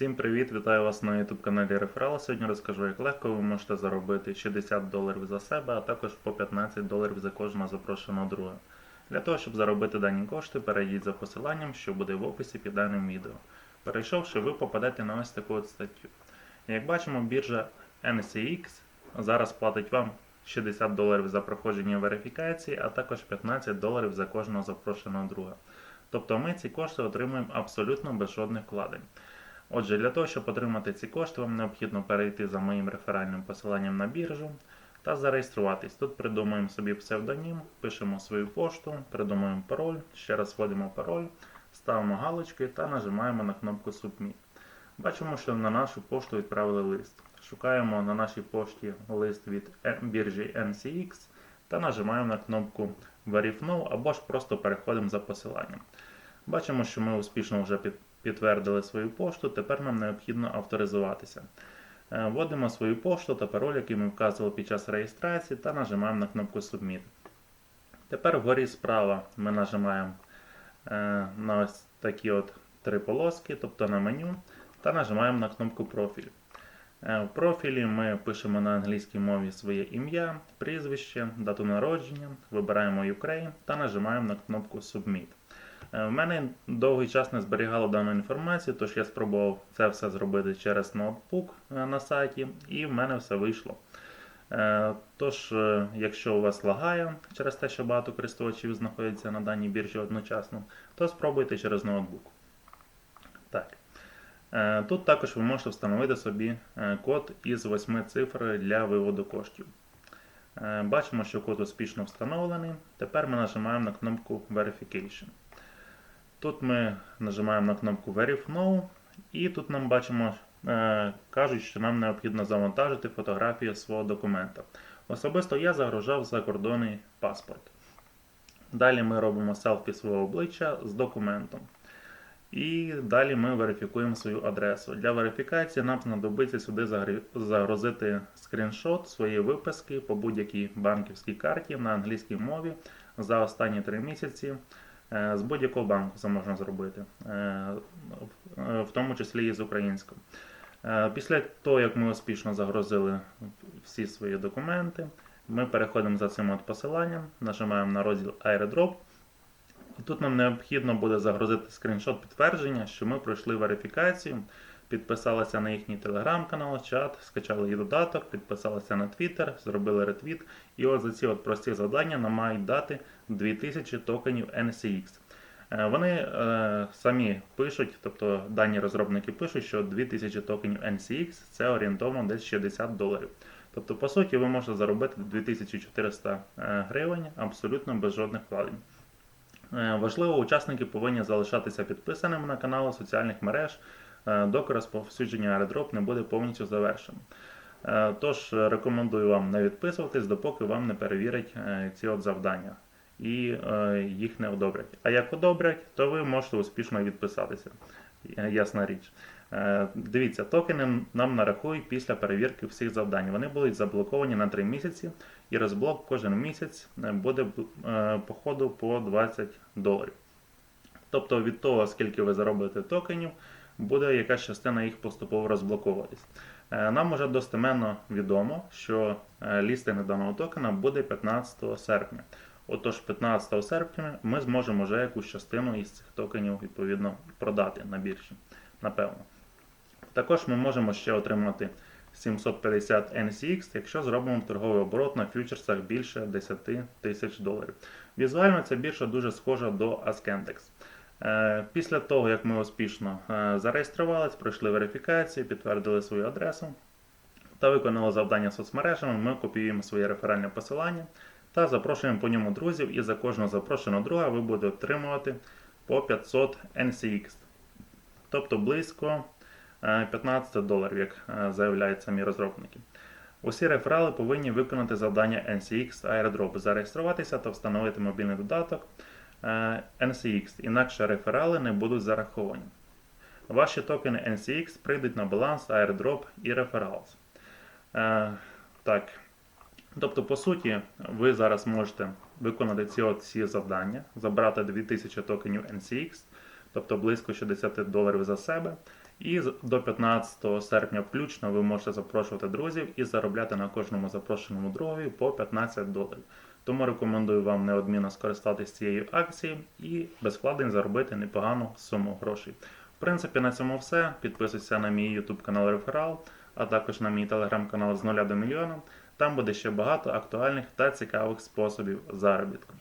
Всім привіт! Вітаю вас на YouTube каналі Реферал. Сьогодні розкажу, як легко ви можете заробити 60 доларів за себе, а також по 15 доларів за кожного запрошеного друга. Для того, щоб заробити дані кошти, перейдіть за посиланням, що буде в описі під даним відео. Перейшовши, ви попадете на ось таку от статтю. Як бачимо, біржа NCX зараз платить вам 60 доларів за проходження верифікації, а також 15 доларів за кожного запрошеного друга. Тобто ми ці кошти отримуємо абсолютно без жодних вкладень. Отже, для того, щоб отримати ці кошти, вам необхідно перейти за моїм реферальним посиланням на біржу та зареєструватись. Тут придумуємо собі псевдонім, пишемо свою пошту, придумуємо пароль, ще раз вводимо пароль, ставимо галочки та нажимаємо на кнопку Submit. Бачимо, що на нашу пошту відправили лист. Шукаємо на нашій пошті лист від біржі NCX та нажимаємо на кнопку Verify Now або ж просто переходимо за посиланням. Бачимо, що ми успішно вже під- підтвердили свою пошту, тепер нам необхідно авторизуватися. Е, Вводимо свою пошту та пароль, який ми вказували під час реєстрації, та нажимаємо на кнопку Submit. Тепер вгорі справа ми нажимаємо е, на ось такі от три полоски, тобто на меню, та нажимаємо на кнопку Профіль. Е, В профілі ми пишемо на англійській мові своє ім'я, прізвище, дату народження, вибираємо Ukraine та нажимаємо на кнопку Submit. Е, В мене довгий час не зберігало дану інформацію, тож я спробував це все зробити через ноутбук е, на сайті, і в мене все вийшло. Е, Тож, якщо у вас лагає через те, що багато користувачів знаходяться на даній біржі одночасно, то спробуйте через ноутбук. Так. Тут також ви можете встановити собі код із 8 цифр для виводу коштів. Бачимо, що код успішно встановлений. Тепер ми нажимаємо на кнопку Verification. Тут ми нажимаємо на кнопку Verify Now, і тут нам бачимо, е, кажуть, що нам необхідно завантажити фотографію свого документа. Особисто я загружав закордонний паспорт. Далі ми робимо селфі свого обличчя з документом. І далі ми верифікуємо свою адресу. Для верифікації нам знадобиться сюди загрузити скріншот своєї виписки по будь-якій банківській карті на англійській мові за останні 3 місяці. Е, З будь-якого банку це можна зробити, е, в- е, тому числі і з українського. Після того, як ми успішно загрузили всі свої документи, ми переходимо за цим от посиланням, нажимаємо на розділ Airdrop. І тут нам необхідно буде загрузити скріншот підтвердження, що ми пройшли верифікацію, підписалися на їхній телеграм-канал, чат, скачали її додаток, підписалися на Twitter, зробили ретвіт. І от за ці от прості завдання нам мають дати 2000 токенів NCX. Е, Вони е, самі пишуть, тобто дані розробники пишуть, що 2000 токенів NCX це орієнтовно десь 60 доларів. Тобто, по суті, ви можете заробити 2400 е, гривень абсолютно без жодних вкладень. Е, Важливо, учасники повинні залишатися підписаними на канали соціальних мереж, доки розповсюдження airdrop не буде повністю завершено. Е, Тож е, рекомендую вам не відписуватись, допоки вам не перевірять е, ці от завдання і е, їх не одобрять. А як одобрять, то ви можете успішно відписатися. Е, Ясна річ. Е, Дивіться, токени нам нарахують після перевірки всіх завдань. Вони будуть заблоковані на 3 місяці, і розблок кожен місяць е, буде е, по ходу по 20 доларів. Тобто від того, скільки ви заробите токенів, буде якась частина їх поступово розблоковуватись. Е, Нам уже достеменно відомо, що е, лістинг даного токена буде 15 серпня. Отож, 15 серпня ми зможемо вже якусь частину із цих токенів відповідно продати на біржі. Напевно. Також ми можемо ще отримати 750 NCX, якщо зробимо торговий оборот на фьючерсах більше 10 тисяч доларів. Візуально ця біржа дуже схожа до Ascendex. Е, Після того, як ми успішно е, зареєструвались, пройшли верифікацію, підтвердили свою адресу та виконали завдання соцмережами, ми копіюємо своє реферальне посилання та запрошуємо по ньому друзів, і за кожного запрошеного друга ви будете отримувати по 500 NCX. Тобто близько е, 15 доларів, як е, заявляють самі розробники. Усі реферали повинні виконати завдання NCX Airdrop, зареєструватися та встановити мобільний додаток е, NCX, інакше реферали не будуть зараховані. Ваші токени NCX прийдуть на баланс Airdrop і Referrals. Е, так. Тобто, по суті, ви зараз можете виконати ці всі завдання, забрати 2000 токенів NCX, тобто близько 60 доларів за себе, І до 15 серпня включно ви можете запрошувати друзів і заробляти на кожному запрошеному другові по 15 доларів. Тому рекомендую вам неодмінно скористатися цією акцією і без вкладень заробити непогану суму грошей. В принципі, на цьому все. Підписуйся на мій YouTube канал Реферал, а також на мій телеграм-канал з нуля до мільйона. Там буде ще багато актуальних та цікавих способів заробітку.